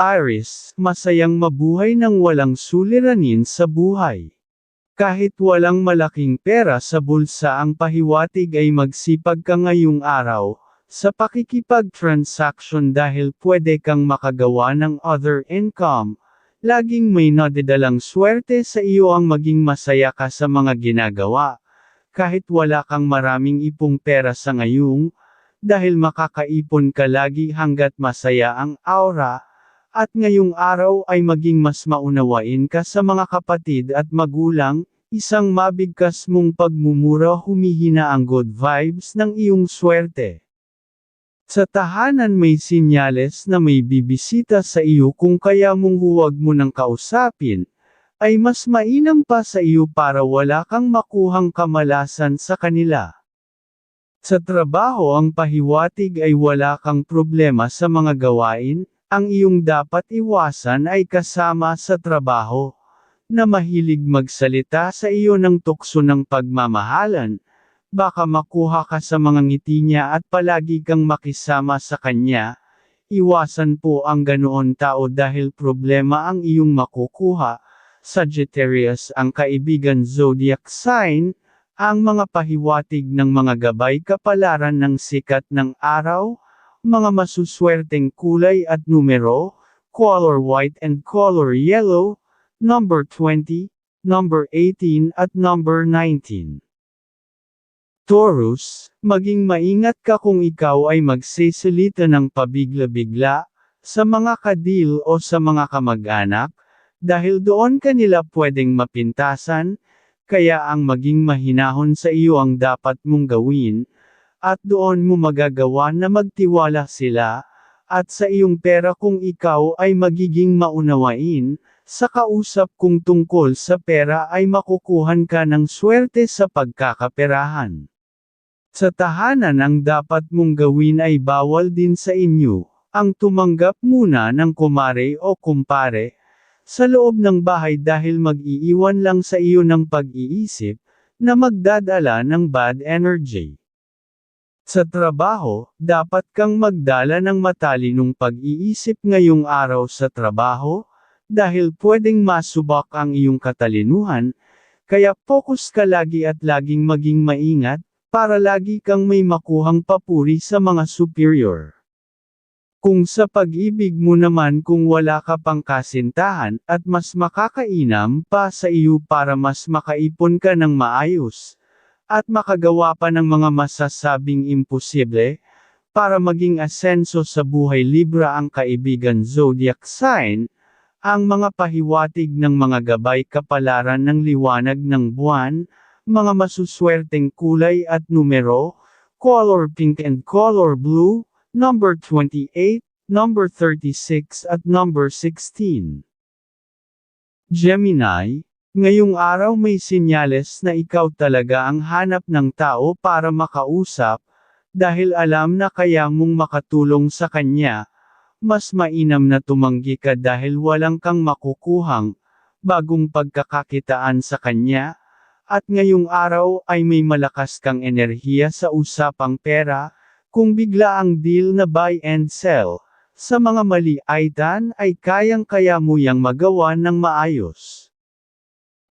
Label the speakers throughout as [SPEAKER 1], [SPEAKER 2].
[SPEAKER 1] Aris, masayang mabuhay ng walang suliranin sa buhay. Kahit walang malaking pera sa bulsa ang pahiwatig ay magsipag ka ngayong araw, sa pakikipag-transaction dahil pwede kang makagawa ng other income, laging may nadidalang swerte sa iyo ang maging masaya ka sa mga ginagawa. Kahit wala kang maraming ipong pera sa ngayong, dahil makakaipon ka lagi hanggat masaya ang aura, at ngayong araw ay maging mas maunawain ka sa mga kapatid at magulang, isang mabigkas mong pagmumura humihina ang good vibes ng iyong swerte. Sa tahanan may sinyales na may bibisita sa iyo kung kaya mong huwag mo nang kausapin, ay mas mainam pa sa iyo para wala kang makuhang kamalasan sa kanila. Sa trabaho ang pahiwatig ay wala kang problema sa mga gawain, ang iyong dapat iwasan ay kasama sa trabaho, na mahilig magsalita sa iyo ng tukso ng pagmamahalan, baka makuha ka sa mga ngiti niya at palagi kang makisama sa kanya, iwasan po ang ganoon tao dahil problema ang iyong makukuha, Sagittarius ang kaibigan zodiac sign, ang mga pahiwatig ng mga gabay kapalaran ng sikat ng araw, mga masuswerteng kulay at numero, color white and color yellow, number 20, number 18 at number 19. Taurus, maging maingat ka kung ikaw ay magsisilita ng pabigla-bigla, sa mga kadil o sa mga kamag-anak, dahil doon kanila pwedeng mapintasan, kaya ang maging mahinahon sa iyo ang dapat mong gawin, at doon mo magagawa na magtiwala sila, at sa iyong pera kung ikaw ay magiging maunawain, sa kausap kung tungkol sa pera ay makukuhan ka ng swerte sa pagkakaperahan. Sa tahanan ang dapat mong gawin ay bawal din sa inyo, ang tumanggap muna ng kumare o kumpare, sa loob ng bahay dahil mag-iiwan lang sa iyo ng pag-iisip, na magdadala ng bad energy. Sa trabaho, dapat kang magdala ng matalinong pag-iisip ngayong araw sa trabaho, dahil pwedeng masubak ang iyong katalinuhan, kaya focus ka lagi at laging maging maingat, para lagi kang may makuhang papuri sa mga superior. Kung sa pag-ibig mo naman kung wala ka pang kasintahan, at mas makakainam pa sa iyo para mas makaipon ka ng maayos, at makagawa pa ng mga masasabing imposible, para maging asenso sa buhay Libra ang kaibigan zodiac sign, ang mga pahiwatig ng mga gabay kapalaran ng liwanag ng buwan, mga masuswerteng kulay at numero, color pink and color blue, number 28, number 36 at number 16. Gemini, ngayong araw may sinyales na ikaw talaga ang hanap ng tao para makausap, dahil alam na kaya mong makatulong sa kanya, mas mainam na tumanggi ka dahil walang kang makukuhang, bagong pagkakakitaan sa kanya, at ngayong araw ay may malakas kang enerhiya sa usapang pera, kung bigla ang deal na buy and sell, sa mga mali aitan ay kayang-kaya mo yang magawa ng maayos.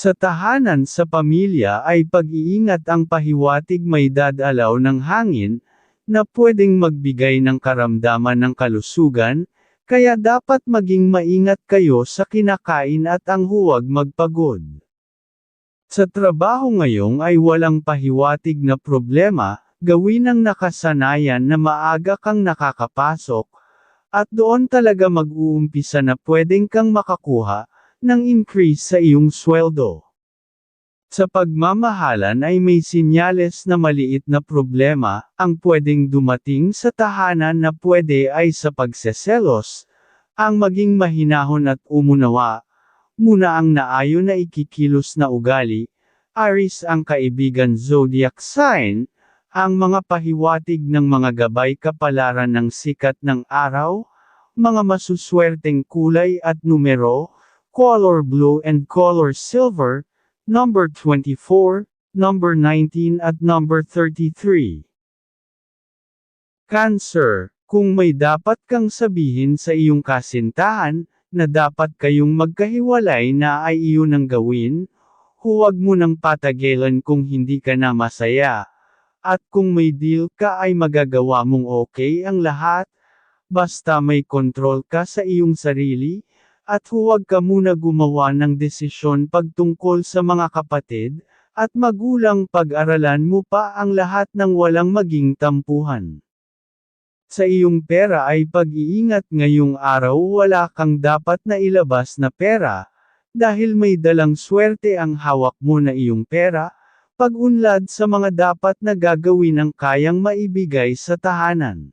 [SPEAKER 1] Sa tahanan sa pamilya ay pag-iingat ang pahiwatig may dadalaw ng hangin, na pwedeng magbigay ng karamdaman ng kalusugan, kaya dapat maging maingat kayo sa kinakain at ang huwag magpagod. Sa trabaho ngayong ay walang pahiwatig na problema, gawin ang nakasanayan na maaga kang nakakapasok, at doon talaga mag-uumpisa na pwedeng kang makakuha, ng increase sa iyong sweldo. Sa pagmamahalan ay may sinyales na maliit na problema, ang pwedeng dumating sa tahanan na pwede ay sa pagseselos, ang maging mahinahon at umunawa, muna ang naayon na ikikilos na ugali, Aris ang kaibigan zodiac sign, ang mga pahiwatig ng mga gabay kapalaran ng sikat ng araw, mga masuswerteng kulay at numero, color blue and color silver, number 24, number 19 at number 33. Cancer, Kung may dapat kang sabihin sa iyong kasintahan, na dapat kayong magkahiwalay na ay iyon ang gawin, huwag mo nang patagilan kung hindi ka na masaya. At kung may deal ka ay magagawa mong okay ang lahat, basta may kontrol ka sa iyong sarili, at huwag ka muna gumawa ng desisyon pagtungkol sa mga kapatid, at magulang pag-aralan mo pa ang lahat ng walang maging tampuhan. Sa iyong pera ay pag-iingat ngayong araw wala kang dapat na ilabas na pera, dahil may dalang swerte ang hawak mo na iyong pera, pag-unlad sa mga dapat na gagawin ang kayang maibigay sa tahanan.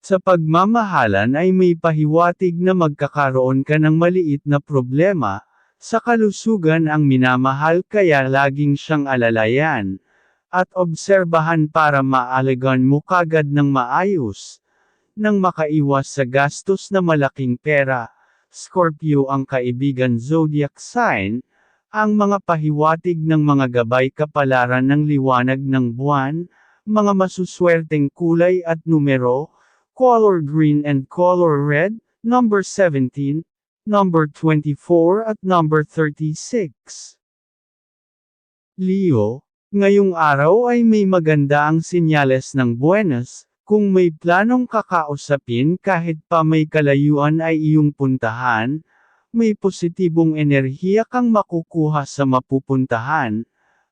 [SPEAKER 1] Sa pagmamahalan ay may pahiwatig na magkakaroon ka ng maliit na problema, sa kalusugan ang minamahal kaya laging siyang alalayan, at obserbahan para maalagan mo kagad ng maayos, nang makaiwas sa gastos na malaking pera. Scorpio ang kaibigan zodiac sign, ang mga pahiwatig ng mga gabay kapalaran ng liwanag ng buwan, mga masuswerteng kulay at numero, color green and color red, number 17, number 24 at number 36. Leo, Ngayong araw ay may maganda ang sinyales ng buenas, kung may planong kakausapin kahit pa may kalayuan ay iyong puntahan, may positibong enerhiya kang makukuha sa mapupuntahan,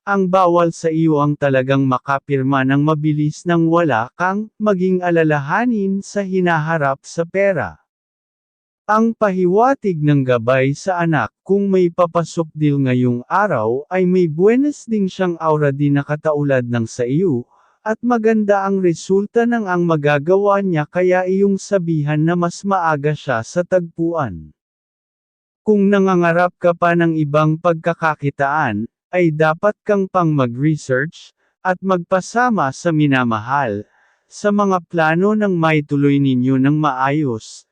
[SPEAKER 1] ang bawal sa iyo ang talagang makapirma ng mabilis nang wala kang maging alalahanin sa hinaharap sa pera. Ang pahiwatig ng gabay sa anak kung may papasok deal ngayong araw ay may buenas ding siyang aura din na kataulad ng sa iyo, at maganda ang resulta ng ang magagawa niya kaya iyong sabihan na mas maaga siya sa tagpuan. Kung nangangarap ka pa ng ibang pagkakakitaan, ay dapat kang pang mag-research, at magpasama sa minamahal, sa mga plano ng maituloy ninyo ng maayos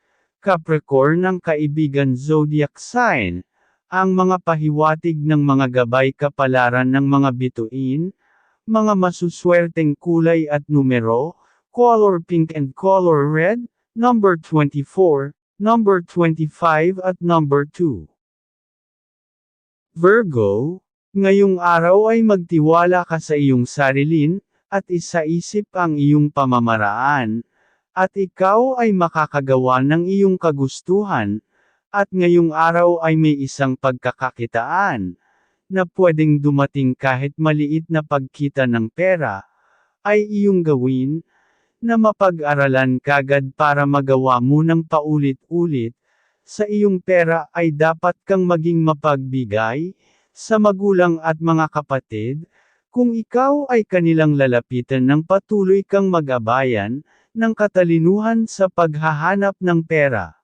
[SPEAKER 1] Capricorn ng kaibigan zodiac sign, ang mga pahiwatig ng mga gabay kapalaran ng mga bituin, mga masuswerteng kulay at numero, color pink and color red, number 24, number 25 at number 2. Virgo, ngayong araw ay magtiwala ka sa iyong sarilin, at isaisip ang iyong pamamaraan, at ikaw ay makakagawa ng iyong kagustuhan, at ngayong araw ay may isang pagkakakitaan, na pwedeng dumating kahit maliit na pagkita ng pera, ay iyong gawin, na mapag-aralan kagad para magawa mo ng paulit-ulit, sa iyong pera ay dapat kang maging mapagbigay, sa magulang at mga kapatid, kung ikaw ay kanilang lalapitan ng patuloy kang mag-abayan, ng katalinuhan sa paghahanap ng pera.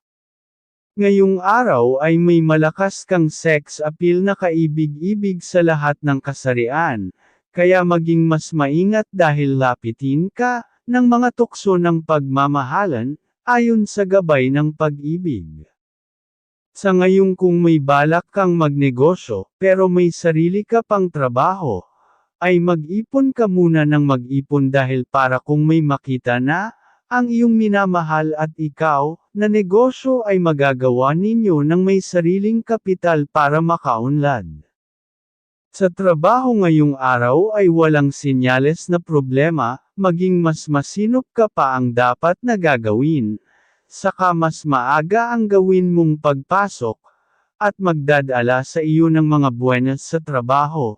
[SPEAKER 1] Ngayong araw ay may malakas kang sex appeal na kaibig-ibig sa lahat ng kasarian, kaya maging mas maingat dahil lapitin ka, ng mga tukso ng pagmamahalan, ayon sa gabay ng pag-ibig. Sa ngayong kung may balak kang magnegosyo, pero may sarili ka pang trabaho, ay mag-ipon ka muna ng mag-ipon dahil para kung may makita na, ang iyong minamahal at ikaw, na negosyo ay magagawa ninyo ng may sariling kapital para makaunlad. Sa trabaho ngayong araw ay walang sinyales na problema, maging mas masinop ka pa ang dapat na gagawin, saka mas maaga ang gawin mong pagpasok, at magdadala sa iyo ng mga buenas sa trabaho,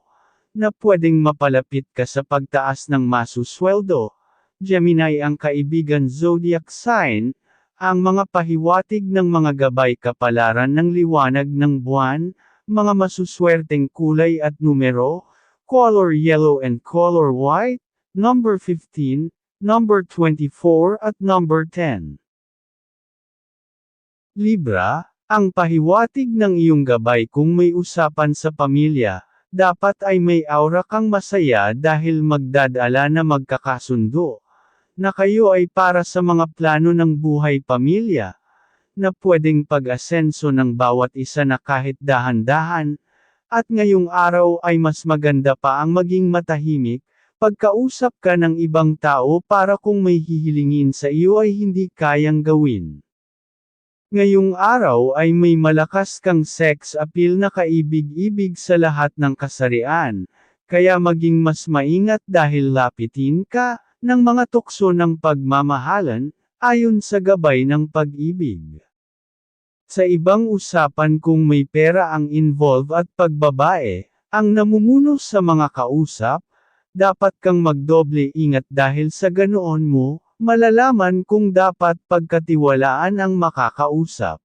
[SPEAKER 1] na pwedeng mapalapit ka sa pagtaas ng masusweldo, Gemini ang kaibigan zodiac sign, ang mga pahiwatig ng mga gabay kapalaran ng liwanag ng buwan, mga masuswerteng kulay at numero, color yellow and color white, number 15, number 24 at number 10. Libra, ang pahiwatig ng iyong gabay kung may usapan sa pamilya, dapat ay may aura kang masaya dahil magdadala na magkakasundo na kayo ay para sa mga plano ng buhay pamilya, na pwedeng pag-asenso ng bawat isa na kahit dahan-dahan, at ngayong araw ay mas maganda pa ang maging matahimik, Pagkausap ka ng ibang tao para kung may hihilingin sa iyo ay hindi kayang gawin. Ngayong araw ay may malakas kang sex appeal na kaibig-ibig sa lahat ng kasarian, kaya maging mas maingat dahil lapitin ka, ng mga tukso ng pagmamahalan, ayon sa gabay ng pag-ibig. Sa ibang usapan kung may pera ang involve at pagbabae, ang namumuno sa mga kausap, dapat kang magdoble ingat dahil sa ganoon mo, malalaman kung dapat pagkatiwalaan ang makakausap.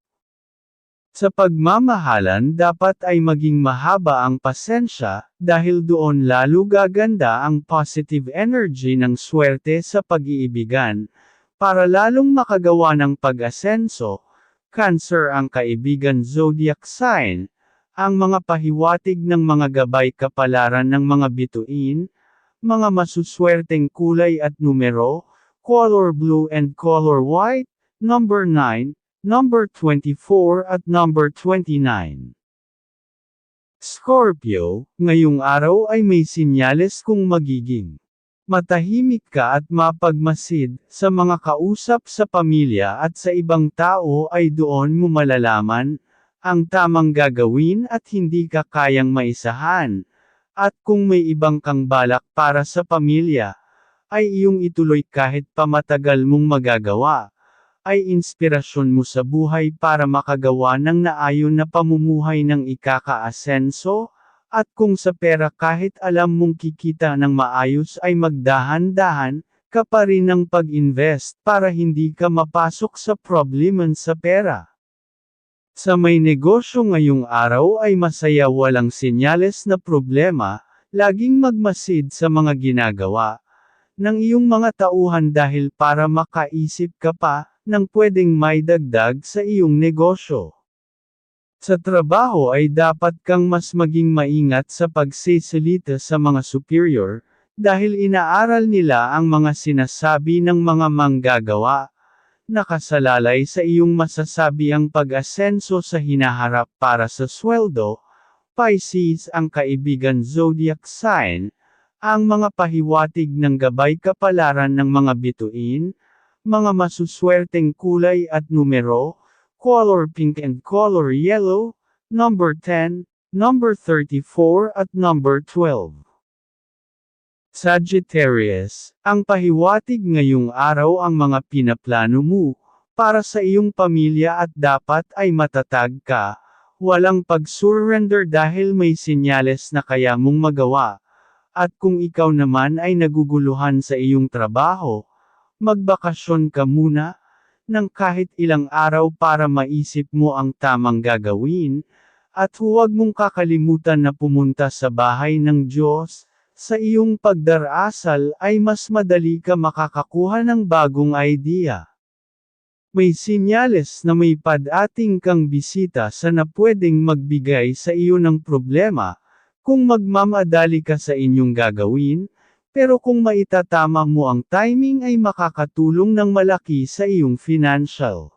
[SPEAKER 1] Sa pagmamahalan dapat ay maging mahaba ang pasensya, dahil doon lalo gaganda ang positive energy ng swerte sa pag-iibigan, para lalong makagawa ng pag-asenso, Cancer ang kaibigan zodiac sign, ang mga pahiwatig ng mga gabay kapalaran ng mga bituin, mga masuswerteng kulay at numero, color blue and color white, number 9, number 24 at number 29. Scorpio, ngayong araw ay may sinyales kung magiging matahimik ka at mapagmasid sa mga kausap sa pamilya at sa ibang tao ay doon mo malalaman ang tamang gagawin at hindi ka kayang maisahan. At kung may ibang kang balak para sa pamilya, ay iyong ituloy kahit pamatagal mong magagawa. Ay inspirasyon mo sa buhay para makagawa ng naayon na pamumuhay ng ikakaasenso, at kung sa pera kahit alam mong kikita ng maayos ay magdahan-dahan, ka pa rin ng pag-invest para hindi ka mapasok sa probleman sa pera. Sa may negosyo ngayong araw ay masaya walang senyales na problema, laging magmasid sa mga ginagawa ng iyong mga tauhan dahil para makaisip ka pa ng pwedeng may dagdag sa iyong negosyo. Sa trabaho ay dapat kang mas maging maingat sa pagsisilita sa mga superior, dahil inaaral nila ang mga sinasabi ng mga manggagawa, nakasalalay sa iyong masasabi ang pag-asenso sa hinaharap para sa sweldo, Pisces ang kaibigan zodiac sign, ang mga pahiwatig ng gabay kapalaran ng mga bituin, mga masuswerteng kulay at numero, color pink and color yellow, number 10, number 34 at number 12. Sagittarius, ang pahiwatig ngayong araw ang mga pinaplano mo, para sa iyong pamilya at dapat ay matatag ka, walang pag-surrender dahil may sinyales na kaya mong magawa. At kung ikaw naman ay naguguluhan sa iyong trabaho, magbakasyon ka muna, ng kahit ilang araw para maisip mo ang tamang gagawin, at huwag mong kakalimutan na pumunta sa bahay ng Diyos, sa iyong pagdarasal ay mas madali ka makakakuha ng bagong idea. May sinyales na may padating kang bisita sa na pwedeng magbigay sa iyo ng problema, kung magmamadali ka sa inyong gagawin, pero kung maitatama mo ang timing ay makakatulong ng malaki sa iyong financial.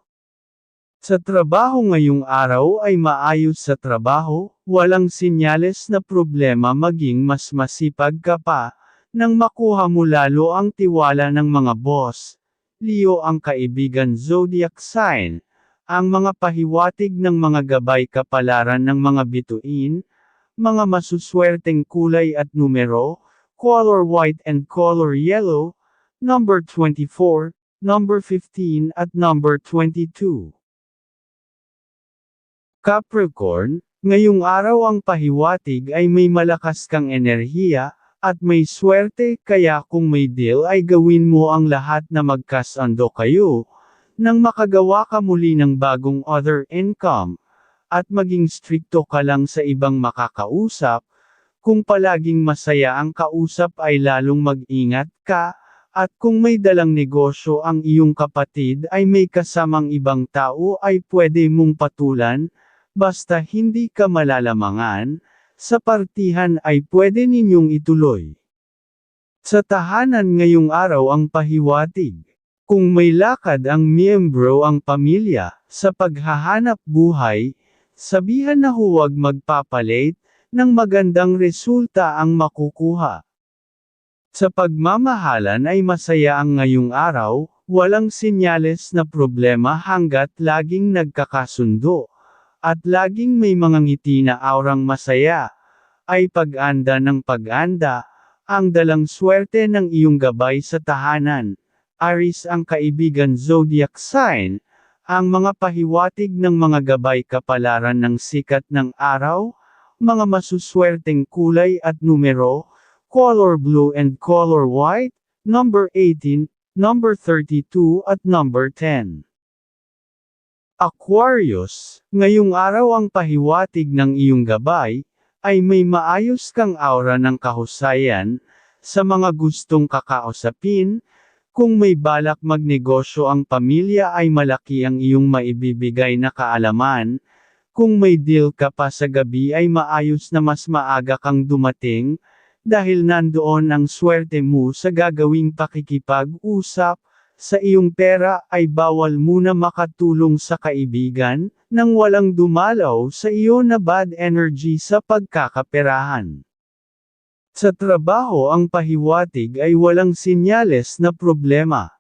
[SPEAKER 1] Sa trabaho ngayong araw ay maayos sa trabaho, walang sinyales na problema maging mas masipag ka pa, nang makuha mo lalo ang tiwala ng mga boss. Leo ang kaibigan zodiac sign, ang mga pahiwatig ng mga gabay kapalaran ng mga bituin, mga masuswerteng kulay at numero, color white and color yellow, number 24, number 15 at number 22. Capricorn, ngayong araw ang pahiwatig ay may malakas kang enerhiya, at may swerte kaya kung may deal ay gawin mo ang lahat na magkasando kayo, nang makagawa ka muli ng bagong other income, at maging stricto ka lang sa ibang makakausap, kung palaging masaya ang kausap ay lalong mag-ingat ka, at kung may dalang negosyo ang iyong kapatid ay may kasamang ibang tao ay pwede mong patulan, basta hindi ka malalamangan, sa partihan ay pwede ninyong ituloy. Sa tahanan ngayong araw ang pahiwatig. Kung may lakad ang miyembro ang pamilya, sa paghahanap buhay, sabihan na huwag magpapalit, ng magandang resulta ang makukuha. Sa pagmamahalan ay masaya ang ngayong araw, walang sinyales na problema hanggat laging nagkakasundo. At laging may mga ngiti na aurang masaya. Ay pag-anda ng pag-anda, ang dalang swerte ng iyong gabay sa tahanan. Aris ang kaibigan zodiac sign, ang mga pahiwatig ng mga gabay kapalaran ng sikat ng araw, mga masuswerteng kulay at numero, color blue and color white, number 18, number 32 at number 10. Aquarius, ngayong araw ang pahiwatig ng iyong gabay, ay may maayos kang aura ng kahusayan, sa mga gustong kakausapin, kung may balak magnegosyo ang pamilya ay malaki ang iyong maibibigay na kaalaman, kung may deal ka pa sa gabi ay maayos na mas maaga kang dumating, dahil nandoon ang swerte mo sa gagawing pakikipag-usap, sa iyong pera ay bawal muna makatulong sa kaibigan, nang walang dumalaw sa iyo na bad energy sa pagkakaperahan. Sa trabaho ang pahiwatig ay walang sinyales na problema.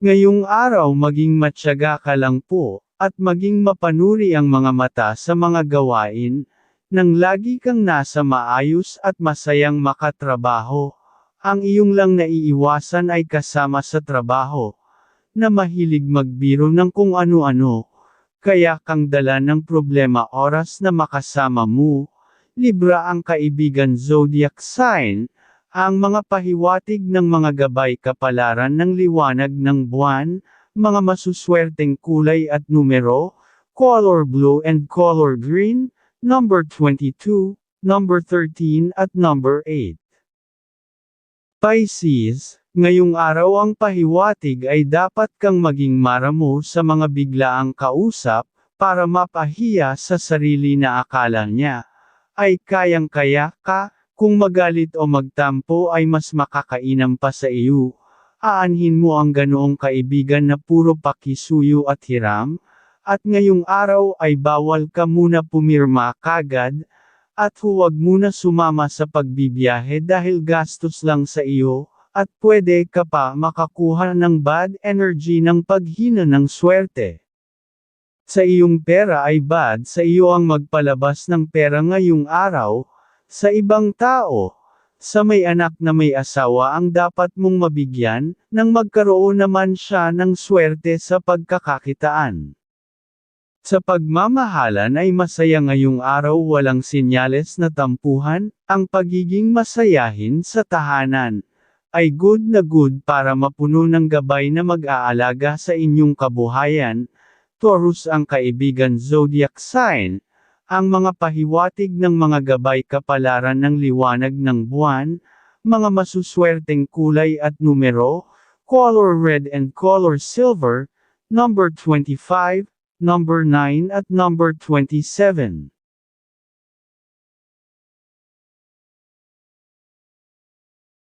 [SPEAKER 1] Ngayong araw maging matyaga ka lang po, at maging mapanuri ang mga mata sa mga gawain, nang lagi kang nasa maayos at masayang makatrabaho. Ang iyong lang naiiwasan ay kasama sa trabaho, na mahilig magbiro ng kung ano-ano, kaya kang dala ng problema oras na makasama mo. Libra ang kaibigan zodiac sign, ang mga pahiwatig ng mga gabay kapalaran ng liwanag ng buwan, mga masuswerteng kulay at numero, color blue and color green, number 22, number 13 at number 8. Pisces, ngayong araw ang pahiwatig ay dapat kang maging maramo sa mga biglaang kausap, para mapahiya sa sarili na akala niya, ay kayang-kaya ka, kung magalit o magtampo ay mas makakainam pa sa iyo. Aanhin mo ang ganoong kaibigan na puro pakisuyo at hiram, at ngayong araw ay bawal ka muna pumirma kagad, at huwag muna sumama sa pagbibiyahe dahil gastos lang sa iyo, at pwede ka pa makakuha ng bad energy ng paghina ng swerte. Sa iyong pera ay bad sa iyo ang magpalabas ng pera ngayong araw, sa ibang tao, sa may anak na may asawa ang dapat mong mabigyan, nang magkaroon naman siya ng swerte sa pagkakakitaan. Sa pagmamahalan ay masaya ngayong araw walang sinyales na tampuhan, ang pagiging masayahin sa tahanan, ay good na good para mapuno ng gabay na mag-aalaga sa inyong kabuhayan, Taurus ang kaibigan zodiac sign, ang mga pahiwatig ng mga gabay kapalaran ng liwanag ng buwan, mga masuswerteng kulay at numero, color red and color silver, number 25, number 9 at number 27.